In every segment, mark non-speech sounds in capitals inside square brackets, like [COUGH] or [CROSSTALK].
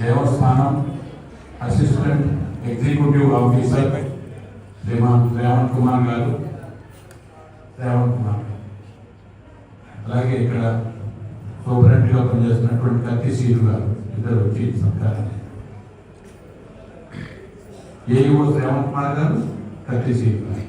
దేవస్థానం assistant executive officer Shriman Shravan Kumar garu Shravan Kumar గారు. అలాగే ఇక్కడ సూపరింటెండెంట్గా పనిచేస్తున్నటువంటి కత్తి సీరు గారు ఇద్దరు వచ్చి సత్కారం ఏఈఓ శ్రావణ్ కుమార్ గారు కత్తి సీరు గారు.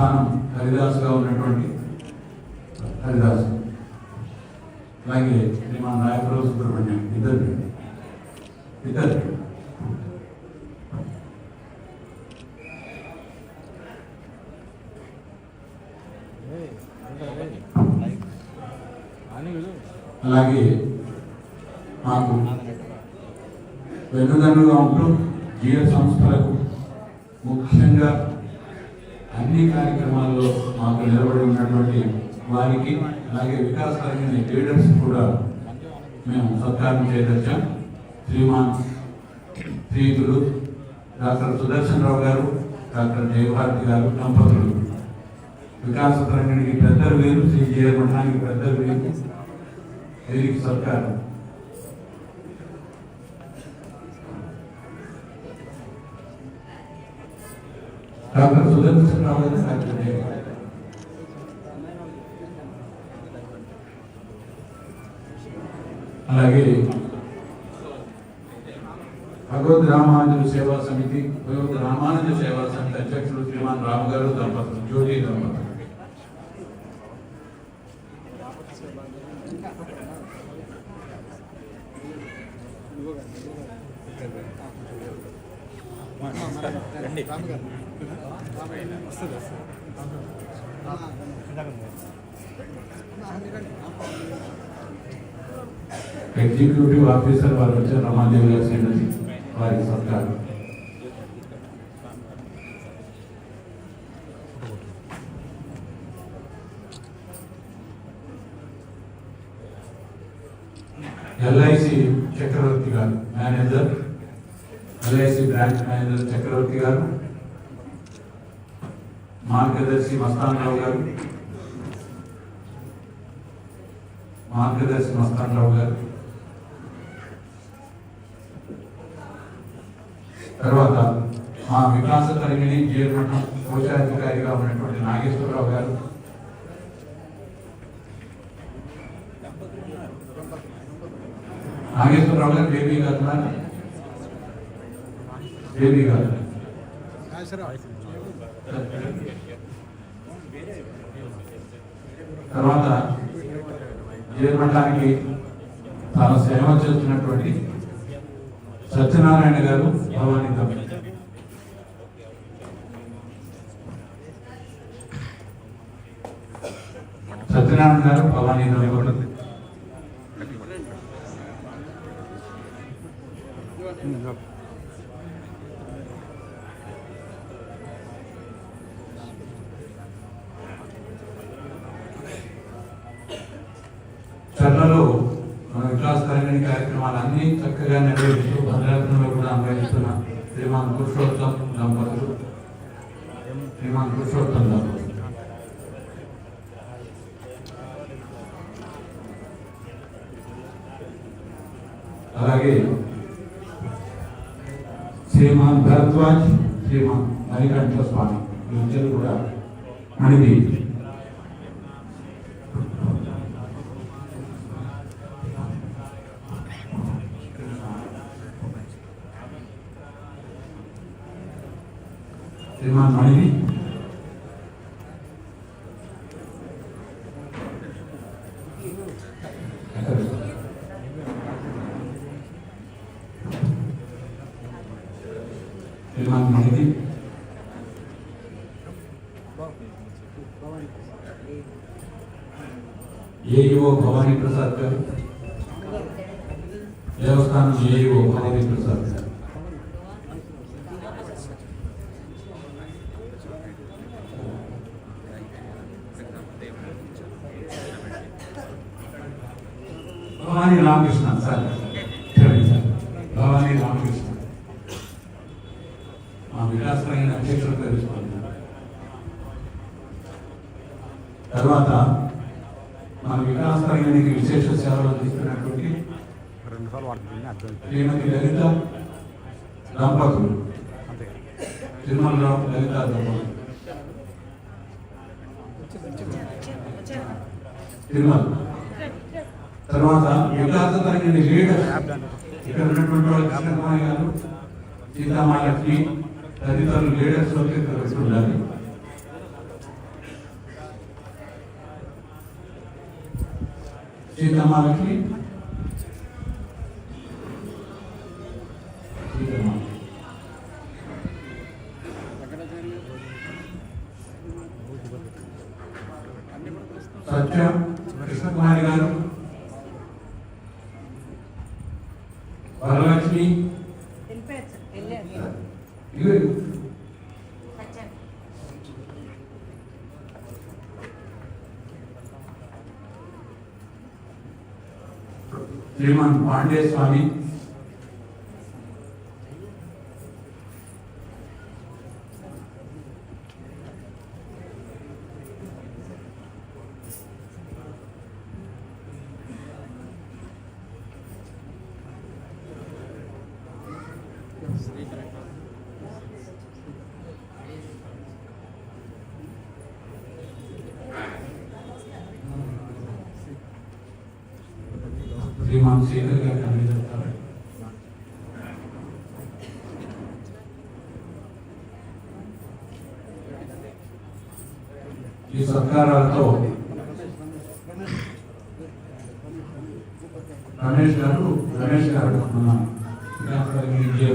స్థానం హరిదాసుగా ఉన్నటువంటి హరిదాసు. అలాగే శ్రీమాన్ నాయకురావు సుబ్రహ్మణ్యం ఇద్దరు. ఇద్దరు. అలాగే మాకు వెన్నుదన్నుగా ఉంటూ జీవ సంస్థలకు ముఖ్యంగా అన్ని కార్యక్రమాల్లో మాకు నిలబడి ఉన్నటువంటి వారికి అలాగే వికాస్ వికాసకరమైన లీడర్స్ కూడా మేము సత్కారం చేయదచ్చాం శ్రీమాన్ శ్రీయుతులు డాక్టర్ సుదర్శన్ రావు గారు డాక్టర్ జయభారతి గారు దంపతులు. వికాస తరంగానికి పెద్దలు వేరు శ్రీ జయమఠానికి పెద్దలు వేరు. వీరికి సత్కారం? డాక్టర్ సుదర్శన్ రావు గారు అలాగే భగవద్ రామానుజుల సేవా సమితి భగవద్ రామానుజ సేవా సమితి అధ్యక్షుడు శ్రీమాన్ రామ్ గారు దంపతులు జ్యోతి దంపతులు ఎగ్జిక్యూటివ్ ఆఫీసర్ వారు వచ్చారు రమాదేవి గారు శ్రీమతి వారి సత్కారం. LIC Chakravarthi garu manager LIC branch manager చక్రవర్తి గారు మార్గదర్శి మస్తానరావు గారు మార్గదర్శి మస్తానరావు గారు తర్వాత మా వికాస తరిగిణి జీవమఠం కోశాధికారిగా ఉన్నటువంటి నాగేశ్వరరావు గారు నాగేశ్వరరావు గారు బేబీ గారు ఉన్నారు? గారు తర్వాత జీవమఠానికి తాను సేవ చేస్తున్నటువంటి సత్యనారాయణ గారు భవానీ దంపతులు సత్యనారాయణ గారు భవానీ దంపతులు చర్లలో మన వికాసకరమైన కార్యక్రమాలన్నీ చక్కగా నెరవేరుస్తూ భద్రాచలంలో కూడా అన్వయిస్తున్న శ్రీమాన్ పురుషోత్తం దంపతులు. శ్రీమాన్ పురుషోత్తం దంపతులు. అలాగే శ్రీమాన్ భరద్వాజ్ శ్రీమాన్ మణికంఠ స్వామి వీళ్ళిద్దరు కూడా మణిది శ్రీమాన్ మణిది శ్రీమాన్ మణిది ఏఈఓ భవానీ ప్రసాద్ గారు దేవస్థానం ఏఈఓ భవానీ ప్రసాద్ గారు భవానీ రామకృష్ణ సార్ క్షమించాలి. భవానీ రామకృష్ణ వికాసమైన అధ్యక్షులు తెలుసుకుంటున్నాను తర్వాత మన వికాసరంగానికి విశేష సేవలు అందిస్తున్నటువంటి శ్రీమతి లలిత దంపతులు. అంతే తిరుమలరావు లలిత దంపతులు. తిరుమల. తర్వాత వికాస తరగతి లీడర్ ఇక్కడ ఉన్నటువంటి వాళ్ళు కృష్ణకుమారి గారు సీతామహాలక్ష్మి తదితరులు లీడర్స్ వరకు ఇక్కడ వచ్చి ఉండాలి సీతామహాలక్ష్మి సత్య కృష్ణకుమారి గారు శ్రీమంత్ పాండే స్వామి శ్రీమాన్ శేఖర్ గారు అందజేస్తారు ఈ సత్కారాలతో రమేష్ గారు రమేష్ గారు మన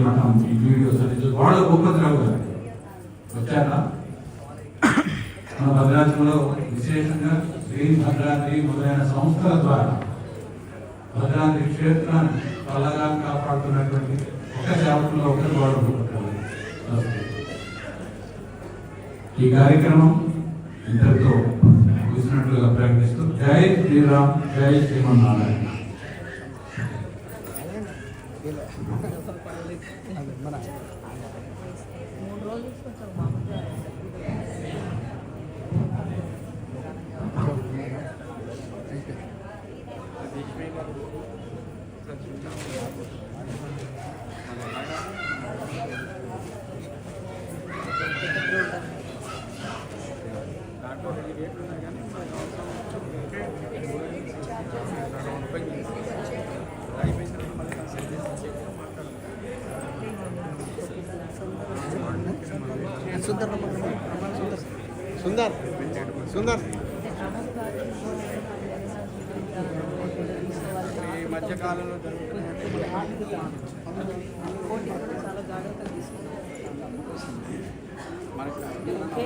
మనం ఈ వీడియోస్ అనేది వాళ్ళ భూపతిరావు గారు వచ్చారా? మన భద్రాచలంలో విశేషంగా శ్రీ భద్రాద్రి మొదలైన సంస్థల ద్వారా భద్రాద్రి క్షేత్రాన్ని కలగా కాపాడుతున్నటువంటి ఒక సేవకుల్లో ఒకరు వాడు ఈ కార్యక్రమం ఇంతటితో ముగిసినట్లుగా ప్రకటిస్తూ జై శ్రీరామ్ జై శ్రీమన్నారాయణ మన సుందర్. సుందర్. సుందర్ ఈ మధ్యకాలంలో జరుగుతున్న మనకి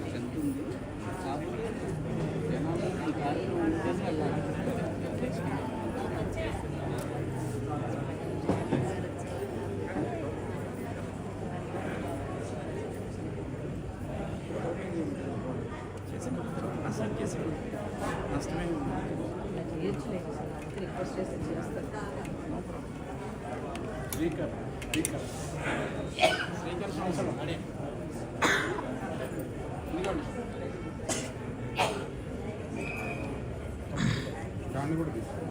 మనకు ఒక సెక్టార్ లాగే చేయొచ్చులేదు సార్ అందుకే రిక్వెస్ట్ చేస్తే చేస్తారు దాన్ని కూడా తీసుకో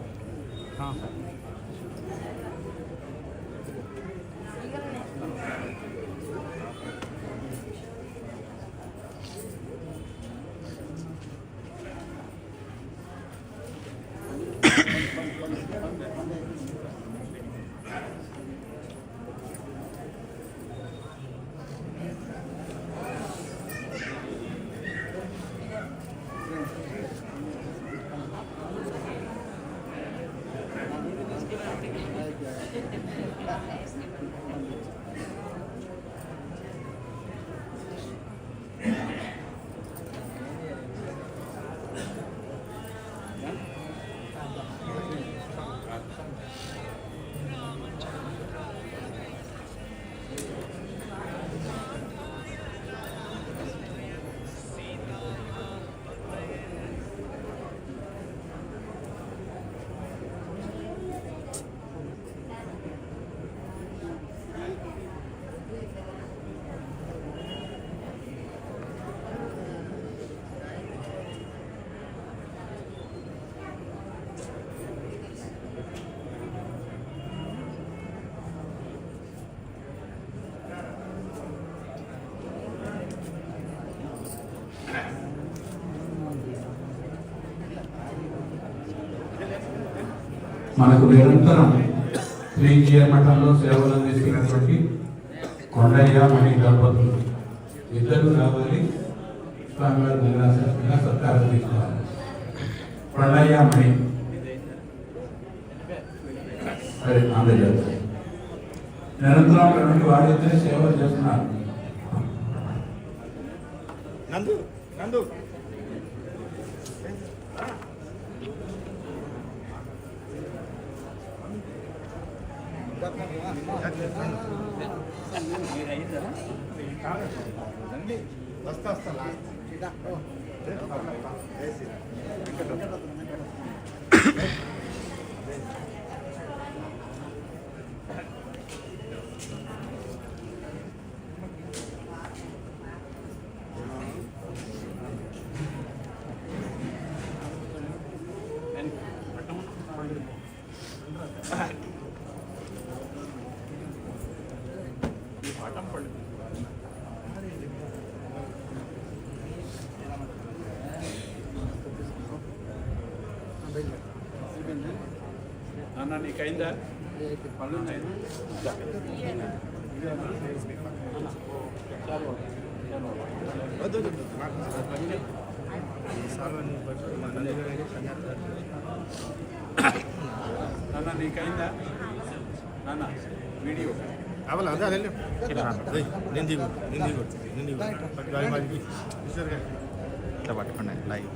మనకు నిరంతరం శ్రీ మఠంలో సేవలు అందిస్తున్నటువంటి కొండయ్య మణి దంపతులు ఇద్దరు రావాలి. స్వామివారి నిరాశగా సత్కారం తీసుకోవాలి. కొండయ్య మణి. సరే అందజేస్తారు నిరంతరం అటువంటి వారిద్దరే సేవలు చేస్తున్నారు. నందు నందు. Thank you. [COUGHS] [COUGHS] [COUGHS] ನಾನು ಈ ಕೈಯಿಂದ ಪಲ್ಲೂನ ನಾನು ಈ ಕೈಯಿಂದ ನಾನು ವಿಡಿಯೋ ಅವಲ್ಲ ಅದೇ ಅದೆಲ್ಲ ನಿಂದಿಗೂ ನಿಂದಿಗೂ ನಿಂದಿಗೂ ಡ್ರಾಯಿಂಗ್ ಮಾಡಿ. ಲೈವ್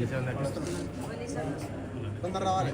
చేసేవాళ్ళు ఎక్కడ? తొందర రావాలి.